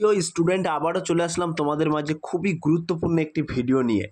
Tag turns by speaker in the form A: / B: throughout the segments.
A: প্রিয় স্টুডেন্ট আবারও চলে আসলাম তোমাদের মাঝে খুবই গুরুত্বপূর্ণ একটি ভিডিও নিয়ে।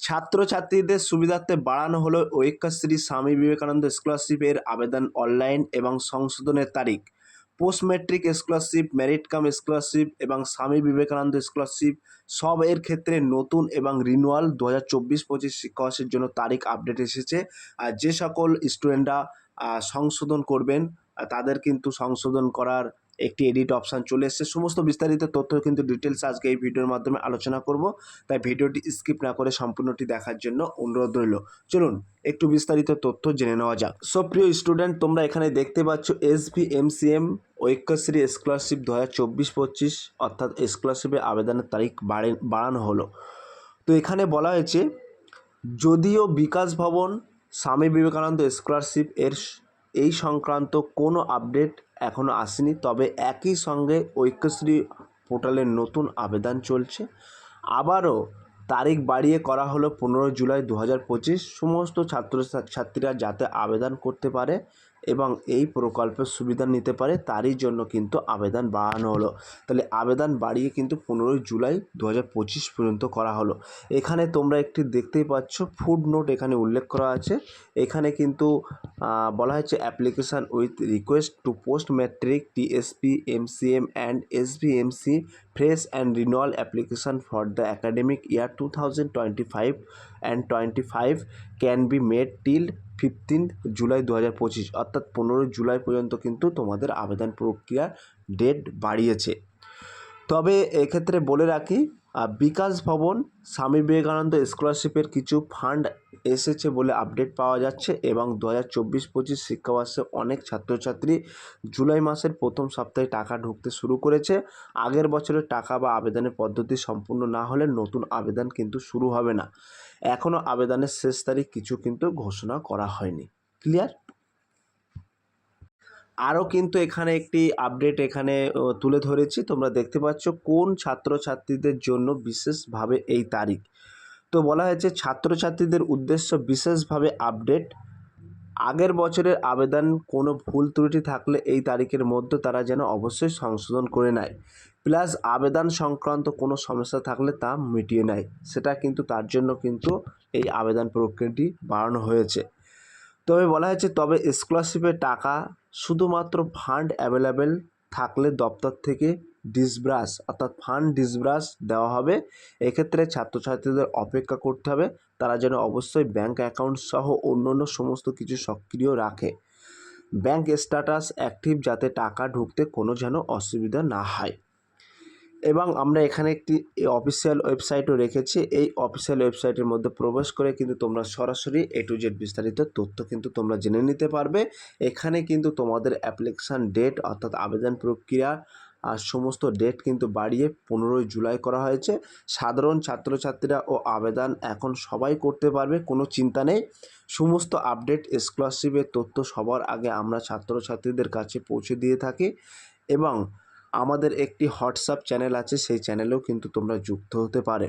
A: ছাত্রছাত্রীদের সুবিধার্থে বাড়ানো হলো ঐক্যশ্রী স্বামী বিবেকানন্দ স্কলারশিপের আবেদন অনলাইন এবং সংশোধনের তারিখ। Post matric scholarship merit cum scholarship এবং স্বামী বিবেকানন্দ স্কলারশিপ সব এর ক্ষেত্রে নতুন এবং রিনুয়াল দু হাজার চব্বিশ পঁচিশ শিক্ষাবর্ষের জন্য তারিখ আপডেট এসেছে। আর যে সকল স্টুডেন্টরা সংশোধন করবেন, তাদের কিন্তু সংশোধন করার একটি এডিট অপশান চলে এসেছে। সমস্ত বিস্তারিত তথ্য কিন্তু ডিটেলস আজকে এই ভিডিওর মাধ্যমে আলোচনা করব। তাই ভিডিওটি স্কিপ না করে সম্পূর্ণটি দেখার জন্য অনুরোধ রইল। চলুন একটু বিস্তারিত তথ্য জেনে নেওয়া যাক। সো প্রিয় স্টুডেন্ট তোমরা এখানে দেখতে পাচ্ছ S V M C M Aikyashree scholarship দু হাজার চব্বিশ পঁচিশ, অর্থাৎ স্কলারশিপের আবেদনের তারিখ বাড়ে, বাড়ানো হলো। তো এখানে বলা হয়েছে, যদিও বিকাশ ভবন স্বামী বিবেকানন্দ স্কলারশিপ এর এই সংক্রান্ত কোনো আপডেট এখনও আসেনি, তবে একই সঙ্গে ঐক্যশ্রী পোর্টালের নতুন আবেদন চলছে। আবারও তারিখ বাড়িয়ে করা হলো পনেরো জুলাই দু হাজার পঁচিশ। সমস্ত ছাত্র ছাত্রীরা যাতে আবেদন করতে পারে এবং এই প্রকল্পের সুবিধা নিতে পারে তারই জন্য কিন্তু আবেদন বাড়ানো হলো। তাহলে আবেদন বাড়িয়ে কিন্তু পনেরোই জুলাই দু পঁচিশ পর্যন্ত করা হলো। এখানে তোমরা একটি দেখতেই পাচ্ছ ফুড নোট এখানে উল্লেখ করা আছে। এখানে কিন্তু বলা হয়েছে application with request to post matric TSP MCM and SBMC fresh and renewal application for the academic year two thousand twenty five and twenty five can be made till fifteen July দু হাজার পঁচিশ, অর্থাৎ পনেরোই জুলাই পর্যন্ত কিন্তু তোমাদের আবেদন প্রক্রিয়ার ডেট বাড়িয়েছে। তবে এক্ষেত্রে বলে রাখি বিকাশ ভবন, স্বামী বিবেকানন্দ স্কলারশিপের কিছু ফান্ড এসেছে বলে আপডেট পাওয়া যাচ্ছে এবং দু হাজার চব্বিশ পঁচিশ শিক্ষাবর্ষে অনেক ছাত্রছাত্রী জুলাই মাসের প্রথম সপ্তাহে টাকা ঢুকতে শুরু করেছে। আগের বছরের টাকা বা আবেদনের পদ্ধতি সম্পূর্ণ না হলে নতুন আবেদন কিন্তু শুরু হবে না। এখনও আবেদনের শেষ তারিখ কিছু কিন্তু ঘোষণা করা হয়নি। ক্লিয়ার আরও কিন্তু এখানে একটি আপডেট এখানে তুলে ধরেছি। তোমরা দেখতে পাচ্ছ কোন ছাত্রছাত্রীদের জন্য বিশেষভাবে এই তারিখ। তো বলা হয়েছে ছাত্রছাত্রীদের উদ্দেশ্য বিশেষভাবে আপডেট। আগের বছরের আবেদন, কোনো ভুল ত্রুটি থাকলে এই তারিখের মধ্যে তারা যেন অবশ্যই সংশোধন করে নেয়। প্লাস আবেদন সংক্রান্ত কোনো সমস্যা থাকলে তা মিটিয়ে নেয়। সেটা কিন্তু তার জন্য কিন্তু এই আবেদন প্রক্রিয়াটি বাড়ানো হয়েছে। তবে বলা হয়েছে, তবে স্কলারশিপের টাকা শুধুমাত্র ফান্ড অ্যাভেলেবেল থাকলে দপ্তর থেকে ডিসব্রাস অর্থাৎ ফান্ড ডিসব্রাস দেওয়া হবে। এক্ষেত্রে ছাত্রছাত্রীদের অপেক্ষা করতে হবে। তারা যেন অবশ্যই ব্যাংক অ্যাকাউন্ট সহ অন্যান্য সমস্ত কিছু সক্রিয় রাখে। ব্যাংক স্ট্যাটাস অ্যাক্টিভ যাতে টাকা ঢুকতে কোনো যেন অসুবিধা না হয়। এবং আমরা এখানে একটি অফিসিয়াল ওয়েবসাইটও রেখেছি। এই অফিসিয়াল ওয়েবসাইটের মধ্যে প্রবেশ করে কিন্তু তোমরা সরাসরি এ টু জেড বিস্তারিত তথ্য কিন্তু তোমরা জেনে নিতে পারবে। এখানে কিন্তু তোমাদের অ্যাপ্লিকেশান ডেট অর্থাৎ আবেদন প্রক্রিয়া আর সমস্ত ডেট কিন্তু বাড়িয়ে পনেরোই জুলাই করা হয়েছে। সাধারণ ছাত্রছাত্রীরা ও আবেদন এখন সবাই করতে পারবে, কোনো চিন্তা নেই। সমস্ত আপডেট স্কলারশিপের তথ্য সবার আগে আমরা ছাত্রছাত্রীদের কাছে পৌঁছে দিয়ে থাকি এবং আমাদের একটি হোয়াটসঅ্যাপ চ্যানেল আছে, সেই চ্যানেলেও কিন্তু তোমরা যুক্ত হতে পারে।